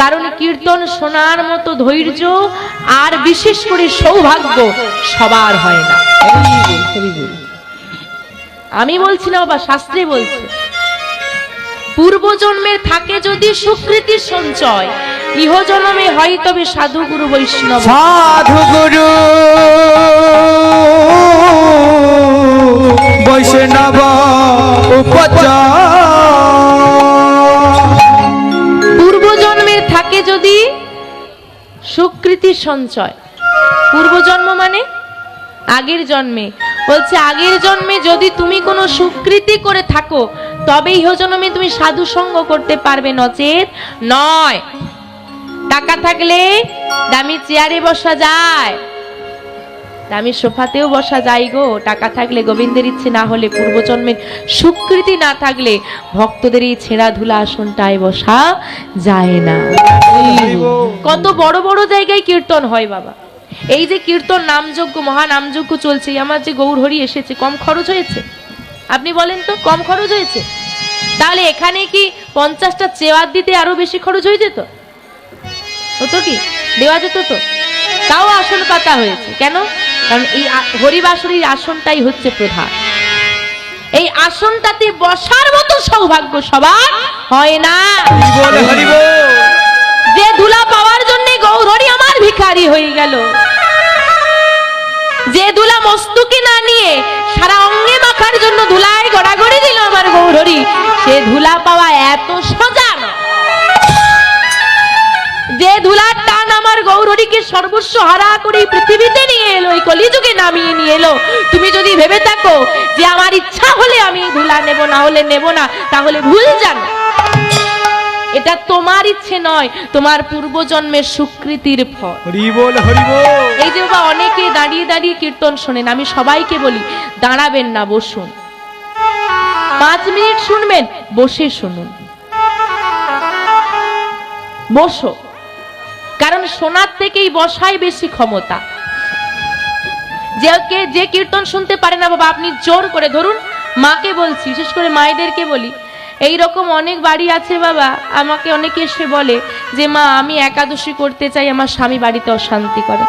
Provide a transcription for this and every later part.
কারণ কীর্তন শোনার মতো ধৈর্য আর বিশেষ করে সৌভাগ্য সবার হয় না। আমি বলছি না, বাবা, শাস্ত্রে বলছে। পূর্বজন্মের থাকে যদি সুকৃতি সঞ্চয়, ইহজন্মে হয় তবে সাধু গুরু বৈষ্ণব। সাধু গুরু বৈষ্ণব উপচার। সুকৃতি সঞ্চয়। পূর্বজন্ম মানে আগের জন্মে। বলছে, আগের জন্মে যদি তুমি কোনো সুকৃতি করে থাকো তবে ইহজন্মে তুমি সাধু সঙ্গ করতে পারবে নচেত নয়। টাকা থাকলে দামি চেয়ারে বসা যায়। দামি সোফাতেও বসা যায় গো। টাকা থাকলে গোবিন্দের ইচ্ছে না হলে পূর্বজন্মের সুকৃতি না থাকলে ভক্তদের এই ছেঁড়া ধুলা আসনটায় বসা যায় না। কত বড় বড় জায়গায় কীর্তন হয় বাবা। এই যে কীর্তন নামযজ্ঞ মহানামযজ্ঞ চলছে, এই আমার যে গৌরহরি এসেছে, কম খরচ হয়েছে? আপনি বলেন তো, কম খরচ হয়েছে? তাহলে এখানে কি পঞ্চাশটা চেয়ার দিতে আরও বেশি খরচ হয়ে যেত? হতো কি? দেওয়া যেত তো? তাও আসন পাতা হয়েছে। কেন? কারণ এই হরিবাসরীর আসনটাই হচ্ছে প্রধান। এই আসনটাতে বসার মতো সৌভাগ্য সবার হয় না। যে ধুলা পাওয়ার জন্য গৌরী আমার ভিখারি হয়ে গেল। যে ধুলা মস্তুকি না নিয়ে সারা অঙ্গে মাখার জন্য ধুলায় গড়াগড়ি দিল আমার গৌরী সে ধুলা পাওয়া এত সোজা যে ধুলার টান আমার গৌরীকে সর্বস্ব হারা করে পৃথিবীতে নিয়ে এলো এই কলিযুগে নামিয়ে নিয়ে এলো। তুমি যদি ভেবে থাকো যে আমার ইচ্ছা হলে আমি ধুলা নেব না হলে নেব না তাহলে ভুল যান এটা তোমার ইচ্ছে নয় তোমার পূর্বজন্মের সুকৃতির ফল। এই যে বাবা অনেকে দাঁড়িয়ে দাঁড়িয়ে কীর্তন শোনেন আমি সবাইকে বলি দাঁড়াবেন না বসুন। পাঁচ মিনিট শুনবেন বসে শুনুন। বসো। কারণ শোনার থেকেই বসাই বেশি ক্ষমতা। যে যে কীর্তন শুনতে পারে না বাবা, আপনি জোর করে ধরুন, মাকে বলছি, বিশেষ করে মায়েদেরকে বলি, এই রকম অনেক বাড়ি আছে বাবা, আমাকে অনেকে এসে বলে যে, মা, আমি একাদশী করতে চাই, আমার স্বামী বাড়িতে অশান্তি করে।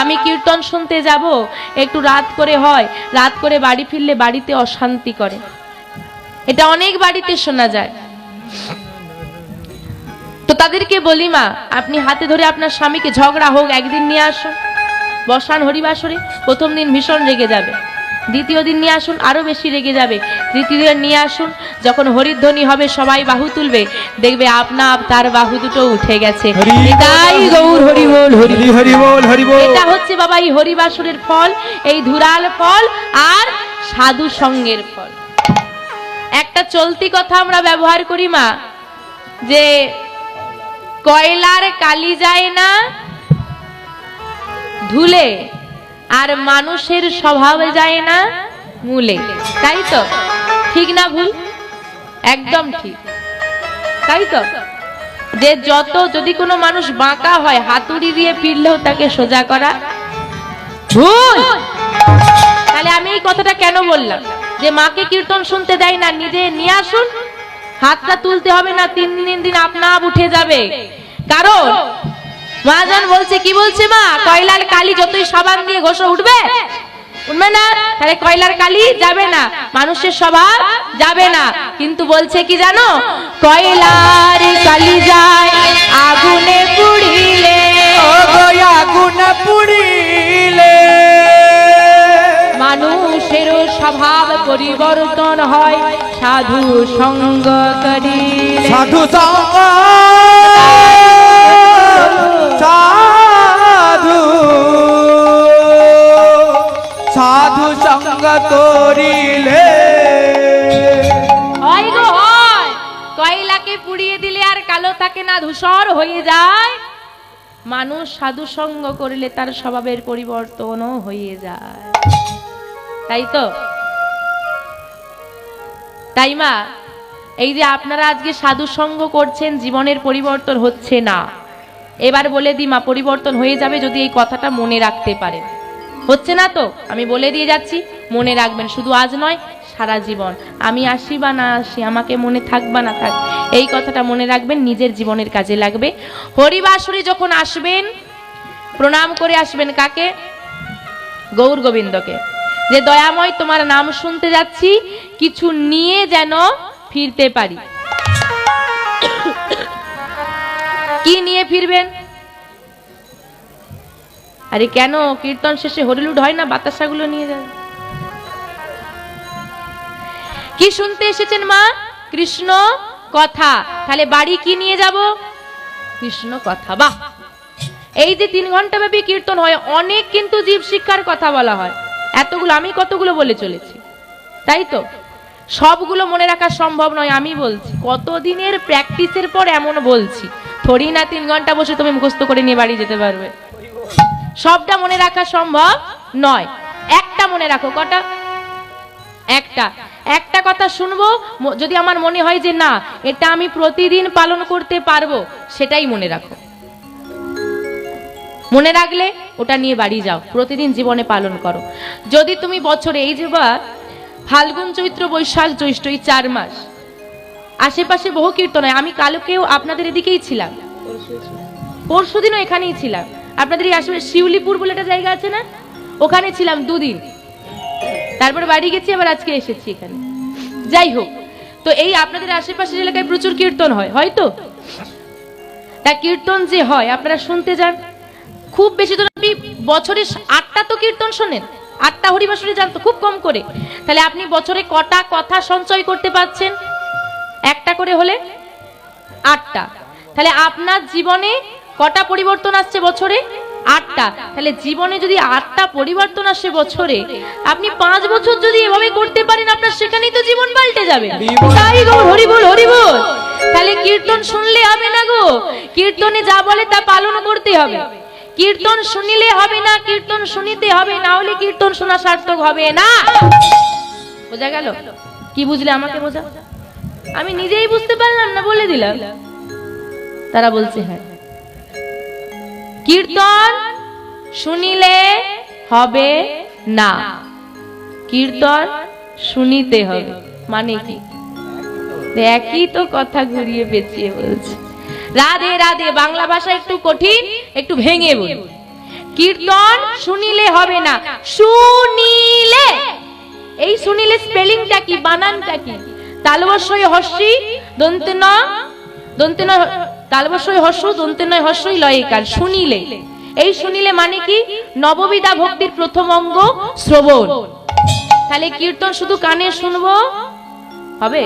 আমি কীর্তন শুনতে যাব, একটু রাত করে হয়, রাত করে বাড়ি ফিরলে বাড়িতে অশান্তি করে। এটা অনেক বাড়িতে শোনা যায়। তো তাদেরকে বলি মা আপনি হাতে ধরে আপনার স্বামীকে ঝগড়া হোক একদিন নিয়ে আসুন। বসান হরিবাসরে প্রথম দিন ভীষণ রেগে যাবে। দ্বিতীয় দিন নিয়ে আসুন আরও বেশি রেগে যাবে। তৃতীয় দিন নিয়ে আসুন যখন হরিধ্বনি হবে সবাই বাহু তুলবে। দেখবে আপনা আপ তার বাহু দুটো উঠে গেছে। এটাই গৌর হরি বল হরি হরি হরি বল হরি বল। এটা হচ্ছে বাবা এই হরিবাসরের ফল এই ধুরাল ফল আর সাধু সঙ্গের ফল। একটা চলতি কথা আমরা ব্যবহার করি মা যে কয়লার কালি যায় না? ধুলে আর মানুষের স্বভাব যায় না মূলে। তাই তো? ঠিক না ভুল? একদম ঠিক। তাই তো? যে যত যদি কোনো মানুষ বাঁকা হয়, হাতুড়ি দিয়ে পিড়লেও তাকে সোজা করা ভুল। তাহলে আমি এই কথাটা কেন বললাম? যে মাকে কীর্তন শুনতে দেয় না, নিজে নিয়ে আসুন। হাতটা তুলতে হবে না, তিন দিন দিন আপনা আপ উঠে যাবে। কারণ, মহাজন বলছে, কি বলছে মা? কয়লার কালি যতই সাবান দিয়ে ঘষে, উঠবে? উঠবে না? তাহলে কয়লার কালি যাবে না। মানুষের স্বভাব যাবে না। কিন্তু বলছে কি জানো? কয়লার কালি যায়, আগুনে পুড়িলে। গয়া পুড়িলে। স্বভাব পরিবর্তন হয়। সাধু সঙ্গ করিলে। সাধু সঙ্গ। সাধু। সাধু সঙ্গ করিলে। হয় গো হয়। কয়লাকে পুড়িয়ে দিলে আর কালো থাকে না ধূসর হয়ে যায়। মানুষ সাধু সঙ্গ করিলে তার স্বভাবের পরিবর্তনও হয়ে যায়। তাই তো? তাই মা, এই যে আপনারা আজকে সাধু সঙ্গ করছেন, জীবনের পরিবর্তন হচ্ছে না। এবার বলে দিই মা, পরিবর্তন হয়ে যাবে যদি এই কথাটা মনে রাখতে পারেন। হচ্ছে না তো? আমি বলে দিয়ে যাচ্ছি, মনে রাখবেন, শুধু আজ নয়, সারা জীবন। আমি আসি বা না আসি, আমাকে মনে থাক বা না থাক, এই কথাটা মনে রাখবেন, নিজের জীবনের কাজে লাগবে। হরিবাসুরি যখন আসবেন, প্রণাম করে আসবেন কাকে? গৌর গোবিন্দকে। যে দয়াময় তোমার নাম শুনতে যাচ্ছি, কিছু নিয়ে যেন ফিরতে পারি। কি নিয়ে ফিরবেন? আরে কেন? কীর্তন শেষে হরিলুড হয় না? বাতাসাগুলো নিয়ে যাবে কি শুনতে এসেছেন মা? কৃষ্ণ কথা। তাহলে বাড়ি কি নিয়ে যাব? কৃষ্ণ কথা। বাহ! এই যে তিন ঘণ্টা ব্যাপী কীর্তন হয়, অনেক কিন্তু জীব শিক্ষার কথা বলা হয়। এতগুলো, আমি কতগুলো বলে চলেছি? তাই তো? সবগুলো মনে রাখা সম্ভব নয়, আমি বলছি। কতদিনের প্র্যাকটিসের পর এমন বলছি? থরি না তিন ঘণ্টা বসে তুমি মুখস্থ করে নিয়ে বাড়ি যেতে পারবে। সবটা মনে রাখা সম্ভব নয়। একটা মনে রাখো, কটা? একটা। একটা কথা শুনব যদি আমার মনে হয় যে না, এটা আমি প্রতিদিন পালন করতে পারব, সেটাই মনে রাখো। মনে রাখলে ওটা নিয়ে বাড়ি যাও। প্রতিদিন জীবনে পালন করো। যদি তুমি বছরে এই যে বা ফাল্গুন চৈত্র বৈশাখ জ্যৈষ্ঠ এই চার মাস, আশেপাশে বহু কীর্তন হয় আমি কালকেও আপনাদের এদিকেই ছিলাম। পরশু দিনও এখানেই ছিলাম। আপনাদের এই আশেপাশে শিউলিপুর বলে একটা জায়গা আছে না? ওখানে ছিলাম দুদিন। তারপর বাড়ি গেছি, আবার আজকে এসেছি এখানে। যাই হোক, তো এই আপনাদের আশেপাশের এলাকায় প্রচুর কীর্তন হয় হয়তো তা কীর্তন যে হয়, আপনারা শুনতে যান। খুব বেশি তো আপনি বছরে আটটা তো কীর্তন শোনেন আটটা হরিবাসরে যান তো খুব কম করে। তাহলে আপনি বছরে কটা কথা সঞ্চয় করতে পারছেন? একটা করে হলে আটটা। তাহলে আপনার জীবনে কটা পরিবর্তন আসছে বছরে? আটটা। তাহলে জীবনে যদি আটটা পরিবর্তন আসে বছরে আপনি পাঁচ বছর যদি এভাবে করতে পারেন আপনার সেখানেই তো জীবন পাল্টে যাবে। তাই গো হরি বল হরি বল তাহলে কীর্তন শুনলে হবে না গো। কীর্তনে যা বলে তা পালন করতে হবে। কীর্তন শুনিলে হবে না, কীর্তন শুনিতে হবে, না হলে কীর্তন শোনা সার্থক হবে না। বোঝা গেল? কি বুঝলে আমাকে বোঝা? আমি নিজেই বুঝতে পারলাম না, বলে দিলাম। তারা বলছে হ্যাঁ। কীর্তন শুনিলে হবে না। কীর্তন শুনিতে হবে। মানে কি? একই তো কথা ঘুরিয়ে পেঁচিয়ে বলছে। রাধে রাধে, বাংলা ভাষা একটু কঠিন, একটু ভেঙে বল। কীর্তন শুনিলে হবে না, শুনিলে। এই শুনিলে স্পেলিংটা কি, বানানটা কি? তালবস্যই হর্ষি দন্তে ন, দন্তে হর্ষ দন্তে নয় হর্ষই লয়কার, শুনিলে। এই শুনিলে মানে কি? নববিদা ভক্তির প্রথম অঙ্গ, শ্রবণ। তাহলে কীর্তন শুধু কানে শুনব? হবে?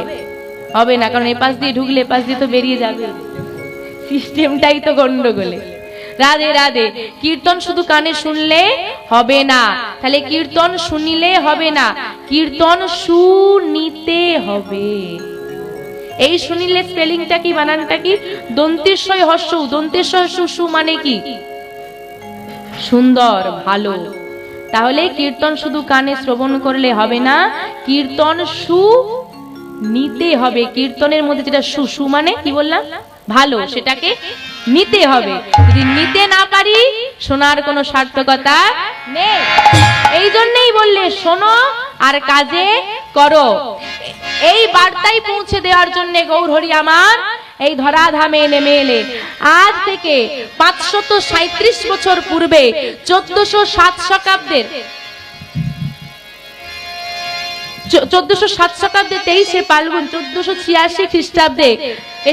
হবে না, কারণ এপাশ দিয়ে ঢুকলে এপাশ দিয়ে তো বেরিয়ে যাবে। সিস্টেমটাই তো গন্ডগোলে। রাধে রাধে, কীর্তন শুধু কানে শুনলে হবে না। তাহলে কীর্তন শুনিলে হবে না। কীর্তন শুনিতে হবে। এই শুনিলে স্পেলিংটা কি, বানানটা কি? দন্তেশ্বয় হর্ষ, দন্তেশ্বয় সু মানে কি? সুন্দর, ভালো। তাহলে কীর্তন শুধু কানে শ্রবণ করলে হবে না, কীর্তন সু নিতে হবে। কীর্তনের মধ্যে যেটা সু সু মানে কি বললাম? ভালো সেটাকে নিতে হবে। যদি নিতে না পারি শোনার কোনো সার্থকতা নেই। এই জন্যই বললে শোনো আর কাজে করো। এই বার্তাই পৌঁছে দেওয়ার জন্য গৌরহরি আমার এই ধরাধামে নেমে এলেন আজ থেকে পাঁচশত সাঁত্রিশ বছর পূর্বে চোদ্দশো সাত শতাব্দের চোদ্দশো সাত শতাব্দে তেইশে পালগুন চোদ্দশো ছিয়াশি খ্রিস্টাব্দে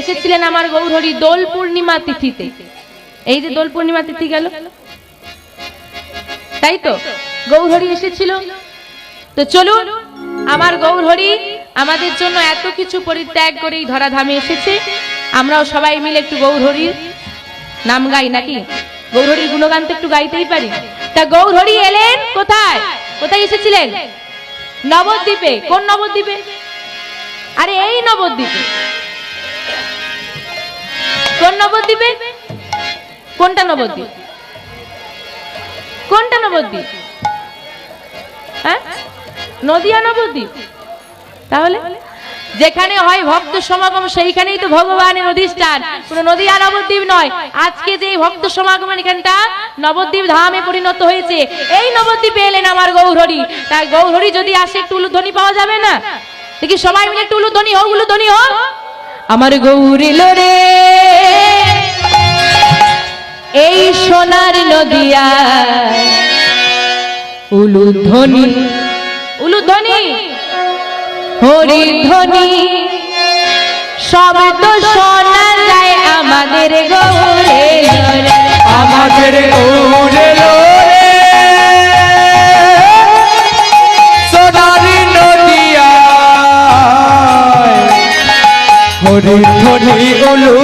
এসেছিলেন আমার গৌরহরি দোল পূর্ণিমা তিথিতে। এই যে দোল পূর্ণিমা তিথি গেল। তাই তো? গৌরহরি এসেছিল। তো চলুন, আমার গৌরহরি আমাদের জন্য এত কিছু পরিত্যাগ করে এই ধরাধামে এসেছে। আমরাও সবাই মিলে একটু গৌরহরির নাম গাই, নাকি? গৌরহরির গুণগান তো একটু গাইতেই পারি। তা গৌরহরি এলেন কোথায়? কোথায় এসেছিলেন? নবদ্বীপে, কোন নবদ্বীপে? আরে এই নবদ্বীপে। কোন নবদ্বীপে? কোনটা নবদ্বীপ? কোনটা নবদ্বীপ? হ্যাঁ? নদিয়া নবদ্বীপ। তাহলে? যেখানে হয় ভক্ত সমাগম, সেইখানেই তো ভগবানের অধিষ্ঠান। কোন নদী আর নবদ্বীপ নয়। আজকে যে ভক্ত সমাগম এখানটা, নবদ্বীপ ধামে পরিণত হয়েছে। এই নবদ্বীপে এলেন আমার গৌরহরি। তাই গৌরহরি যদি আসে, একটু উলুধ্বনি পাওয়া যাবে না? দেখি সবাই মিলে একটু উলুধ্বনি হোক উলুধ্বনি হোক আমার গৌরিল রে। এই সোনার নদিয়া। উলুধ্বনি। উলুধ্বনি? হরিধ্বনি। শব্দ শোনা যায় আমাদের গৌরে আমাদের গৌরে লোরে। সোনারি নদিয়া হরি ধ্বনি উলু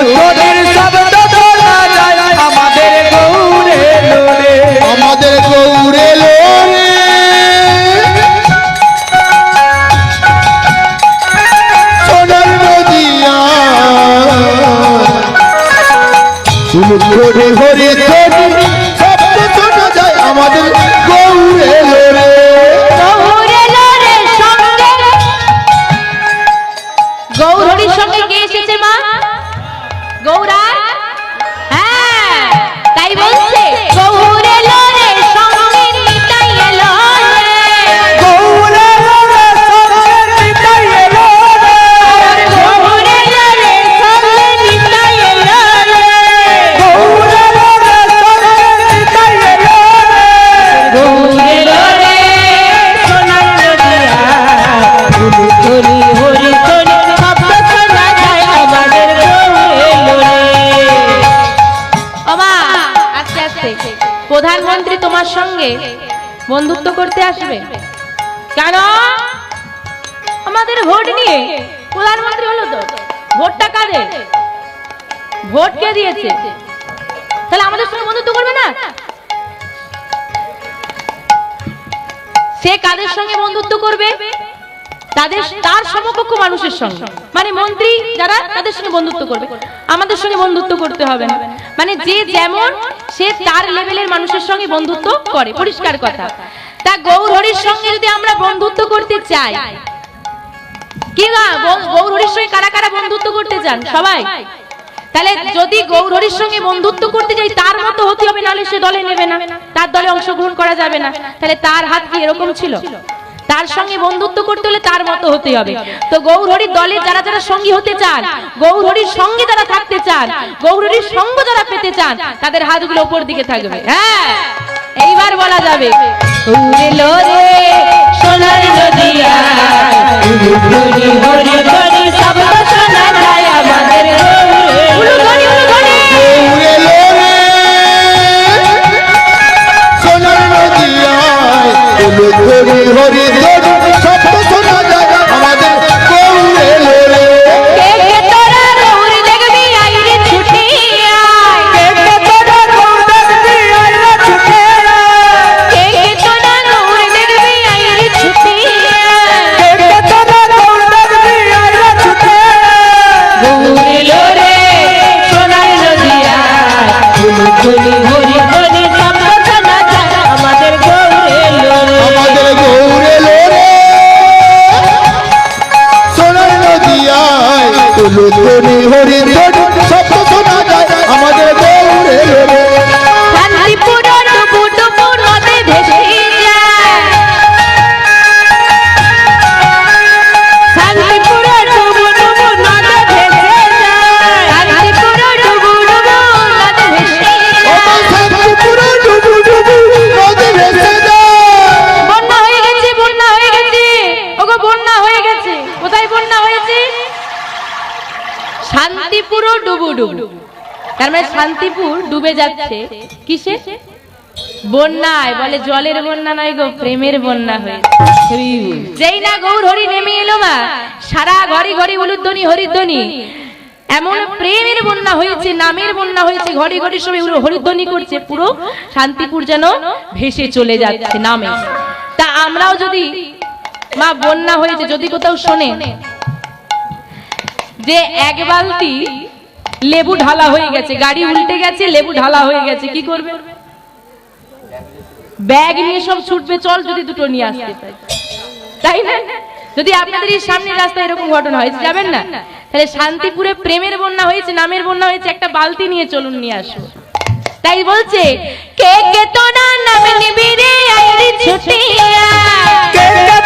ভোট কে দিয়েছে? তাহলে আমাদের সঙ্গে বন্ধুত্ব করবে না? সে কাদের সঙ্গে বন্ধুত্ব করবে? তাদের, তার সমকক্ষ মানুষের সঙ্গে। মানে মন্ত্রী যারা, তাদের সঙ্গে বন্ধুত্ব করবে। আমাদের সঙ্গে বন্ধুত্ব করতে হবে না। মানে যে যেমন, সে তার লেভেলের মানুষের সঙ্গে বন্ধুত্ব করে। পরিষ্কার কথা। তা গৌর হরির সঙ্গে যদি আমরা বন্ধুত্ব করতে চাই, কি না গৌ- গৌর হরির সঙ্গে কারা কারা বন্ধুত্ব করতে চান? সবাই। তাহলে যদি গৌর হরির সঙ্গে বন্ধুত্ব করতে যাই, তার মতো হতে হবে, নাহলে সে দলে নেবে না। তার দলে অংশগ্রহণ করা যাবে না। তাহলে তার হাত কি এরকম ছিল? তার সঙ্গে বন্ধুত্ব করতে হলে তার মতো হতে হবে। তো গৌরহরির দলে যারা যারা সঙ্গী হতে চান, গৌরহরির সঙ্গে যারা থাকতে চান, গৌরহরির সঙ্গ যারা পেতে চান, তাদের হাতগুলো উপর দিকে থাকবে। হ্যাঁ এইবার বলা যাবে। সোনার নদিয়া হরি ডুবু। তার মানে শান্তিপুর ডুবে যাচ্ছে। কিসে? বন্যায়। বলে জলের বন্যা নয় গো, প্রেমের বন্যা হয়েছে যেই না গৌর হরি নেমে এলো মা, সারা ঘরে ঘরে উলুধ্বনি, হরিধ্বনি। এমন প্রেমের বন্যা হয়েছে, নামের বন্যা হয়েছে, ঘরে ঘরে সবাই হরিধ্বনি করছে। পুরো শান্তিপুর যেন ভেসে চলে যাচ্ছে নামে। তা আমরাও যদি মা বন্যা হয়েছে, যদি কোথাও শোনে যে এক বালতি লেবু ঢালা হয়ে গেছে, গাড়ি উল্টে গেছে, লেবু ঢালা হয়ে গেছে, কি করবে? ব্যাগ নিয়ে সব ছুটবে, চল যদি দুটো নিয়ে আসতে তাই না? যদি আপনাদের এই সামনের রাস্তায় এরকম ঘটনা হয়েছে যাবেন না? তাহলে শান্তিপুরে প্রেমের বন্যা হয়েছে, নামের বন্যা হয়েছে, একটা বালতি নিয়ে চলুন, নিয়ে আসুন। তাই বলছে, কে কে তোরা নাম নিবি রে আইরি ছুটিয়া? কে কে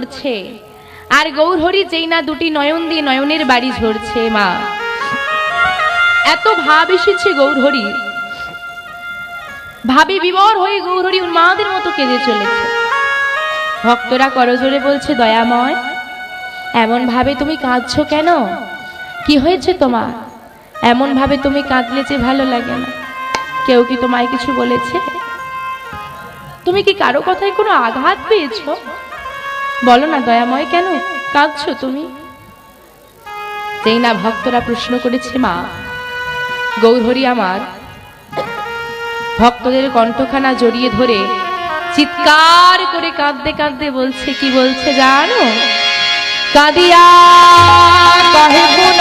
করছে আর গৌরহরি যেই না দুটি নয়ন দিয়ে নয়নের বাড়ি ঝরছে, মা। এত ভাব এসেছে গৌরহরি। ভাবি বিবর হয়ে গৌরহরি উন্মাদের মতো কেঁদে চলেছে। ভক্তরা করজোরে বলছে, দয়াময়, এমন ভাবে তুমি কাঁদছো কেন? কি হয়েছে তোমার? এমন ভাবে তুমি কাঁদলে যে ভালো লাগে না। কেউ কি তোমায় কিছু বলেছে? তুমি কি কারও কথায় কোনো আঘাত পেয়েছ? বলো না দয়াময়, কেন? কাঁদছো তুমি? যেই না ভক্তরা প্রশ্ন করেছে, মা, গৌরহরি আমার, ভক্তদের কণ্ঠখানা জড়িয়ে ধরে চিৎকার করে কাঁদতে কাঁদতে বলছে, কি বলছে জানো? কাঁদিয়া কহে পুনঃ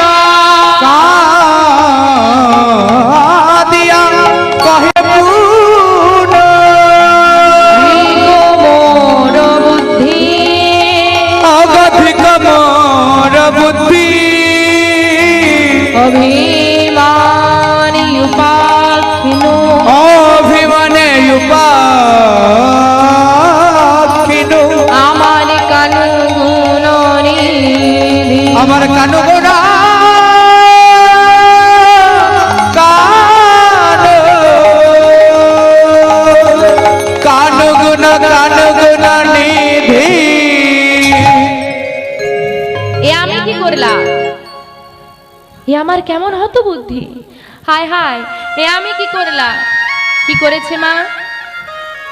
কি করলাম এ আমার কেমন হতো বুদ্ধি? হায় হায়, এ আমি কি করলাম কি করেছে মা?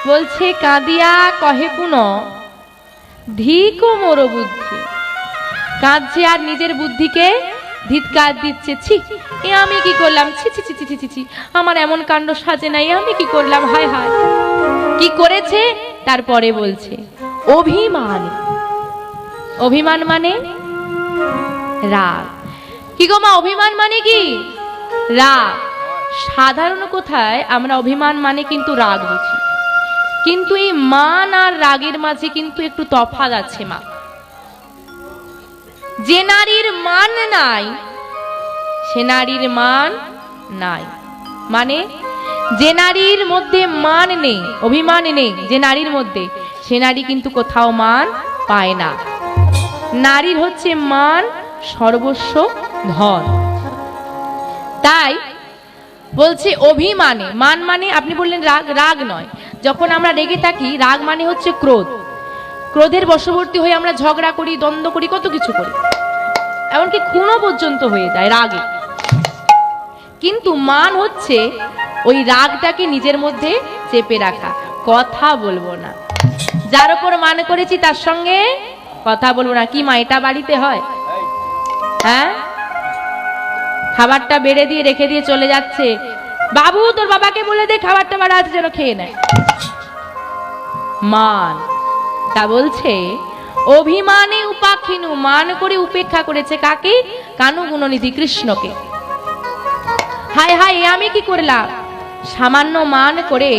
বলছে, কাঁদিয়া কহে পুন ধিক মোর বুদ্ধি। কাঁদছে আর নিজের বুদ্ধিকে ধিৎকার দিচ্ছে। ছি, এ আমি কি করলাম? ছি ছি ছি ছি ছি ছি ছি, আমার এমন কাণ্ড সাজে নাই, আমি কি করলাম? হায় হায়। কি করেছে? তারপরে বলছে, অভিমান। অভিমান মানে? রাগ। কি গো মা, অভিমান মানে কি? রাগ। সাধারণ কোথায় আমরা অভিমান মানে কিন্তু রাগ বুঝি। কিন্তু এই মান আর রাগের মাঝে কিন্তু একটু তফাৎ আছে মা। যে নারীর মান নাই, সে নারীর মান নাই। মানে যে নারীর মধ্যে মান নেই, অভিমান নেই, যে নারীর মধ্যে, সে নারী কিন্তু কোথাও মান পায় না। নারীর হচ্ছে মান, সর্বস্ব, ধন। তাই বলছে অভিমানে, মান মানে আপনি বললেন রাগ রাগ নয়। যখন আমরা রেগে থাকি, রাগ মানে হচ্ছে ক্রোধ। ক্রোধের বশবর্তী হয়ে আমরা ঝগড়া করি, দ্বন্দ্ব করি, কত কিছু করি। এমনকি খুনও পর্যন্ত হয়ে যায় রাগে। কিন্তু মান হচ্ছে ওই রাগটাকে নিজের মধ্যে চেপে রাখা। কথা বলব না। যার উপর মান করেছি, তার সঙ্গে কথা বলব না, কি মা, এটা বাড়িতে হয়? হ্যাঁ? খাবারটা বেড়ে দিয়ে রেখে দিয়ে চলে যাচ্ছে। বাবু, তোর বাবাকে বলে দে, খাবারটা বাড়া আছে যেন খেয়ে নেয়। মান, তা বলছে, অভিমানে উপাখিনু মান করে উপেক্ষা করেছে কাকে? কানু গুণনিধি কৃষ্ণকে। হায় হায়, আমি কি করলাম? সামান্য মান করে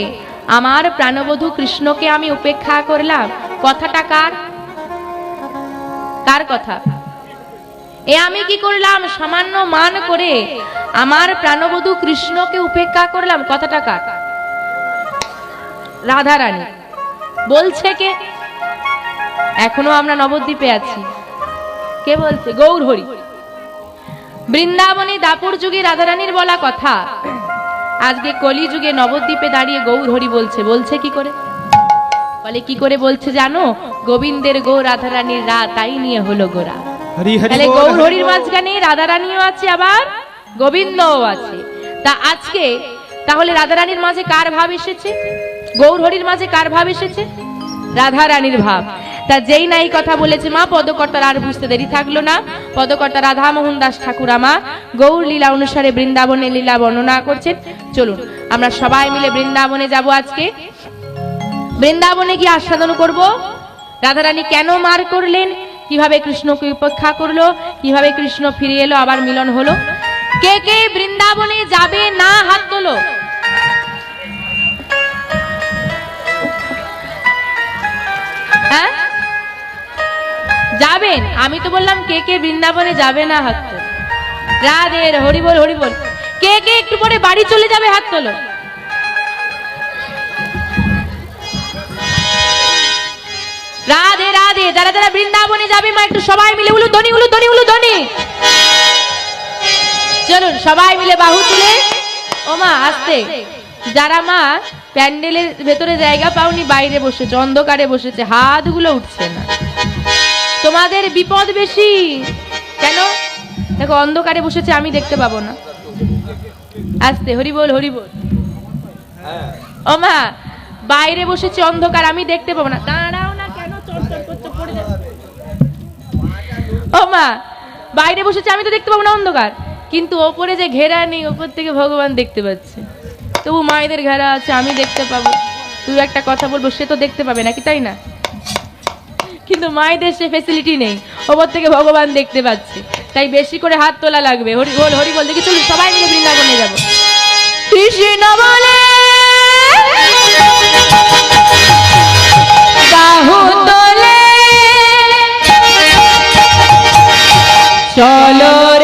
আমার প্রাণবধূ কৃষ্ণকে আমি উপেক্ষা করলাম। কথাটা কার? কার কথা। এ আমি কি করলাম? সামান্য মান করে আমার প্রাণবধূ কৃষ্ণকে উপেক্ষা করলাম। কথাটা কার? রাধারানী। বলছে কে? এখনও আমরা নবদ্বীপে আছি। কে বলছে? গৌর হরি বৃন্দাবনে দাপুর যুগে রাধারানীর বলা কথা। আজকে কলিযুগে নবদ্বীপে দাঁড়িয়ে গৌর হরি বলছে। বলছে কি করে? বলে কি করে বলছে জানো? গোবিন্দের গো রাধারানীর রা তাই নিয়ে হলো গোরা। তাহলে গৌর হরির মাঝখানে রাধারানীও আছে আবার গোবিন্দও আছে। তা আজকে তাহলে রাধারানীর মাঝে কার ভাব এসেছে? গৌর হরির মাঝে কার ভাব এসেছে? রাধারানীর ভাব। তা যেই নাই কথা বলেছে মা পদকর্তার আর বুঝতে দেরি থাকল না। পদকর্তা রাধা মোহন দাস ঠাকুর আমা গৌর লীলা অনুসারে বৃন্দাবনে লীলা বর্ণনা করছেন। চলুন আমরা সবাই মিলে বৃন্দাবনে যাব আজকে। বৃন্দাবনে গিয়ে আস্বাদন করব। রাধারানী কেন মার করলেন? কীভাবে কৃষ্ণকে উপেক্ষা করল? কীভাবে কৃষ্ণ ফিরে এলো? আবার মিলন হলো। কে কে বৃন্দাবনে যাবে না হাত তোলো। হ্যাঁ? যাবেন? আমি তো বললাম কে কে বৃন্দাবনে যাবে না হাত তোলো। রাধে হরি বল হরি বল। কে কে একটু পরে বাড়ি চলে যাবে হাত তোলো। রাধে রাধে যারা যারা বৃন্দাবনে যাবে মা একটু সবাই মিলে উলু ধনি উলু ধনি উলু ধনি চলুন সবাই মিলে বাহু তুলে। ও মা আসতে। যারা মা প্যান্ডেলের ভেতরে জায়গা পাওনি বাইরে বসেছে অন্ধকারে বসেছে হাতগুলো উঠছে না। তোমাদের বিপদ বেশি। কেন? দেখো অন্ধকারে বসেছে আমি দেখতে পাবো না। আসতে হরি বল হরি বল। ও মা বাইরে বসেছে অন্ধকার আমি দেখতে পাবো না। দাঁড়াও ও মা, বাইরে বসেছে, আমি তো দেখতে পাবো না অন্ধকার। কিন্তু ওপরে যে ঘেরা নেই, ওপর থেকে ভগবান দেখতে পাচ্ছে। তবু মায়েদের ঘেরা আছে, আমি দেখতে পাবো। তুই একটা কথা বলব, সে তো দেখতে পাবে নাকি, তাই না? কিন্তু মায়েদের সে ফেসিলিটি নেই, ওপর থেকে ভগবান দেখতে পাচ্ছে। তাই বেশি করে হাত তোলা লাগবে। হরি, বল হরি বল, দেখি চলুন, সবাই মিলে বৃন্দাবনে যাব। কৃষ্ণ বলে বাহু তোলে চলো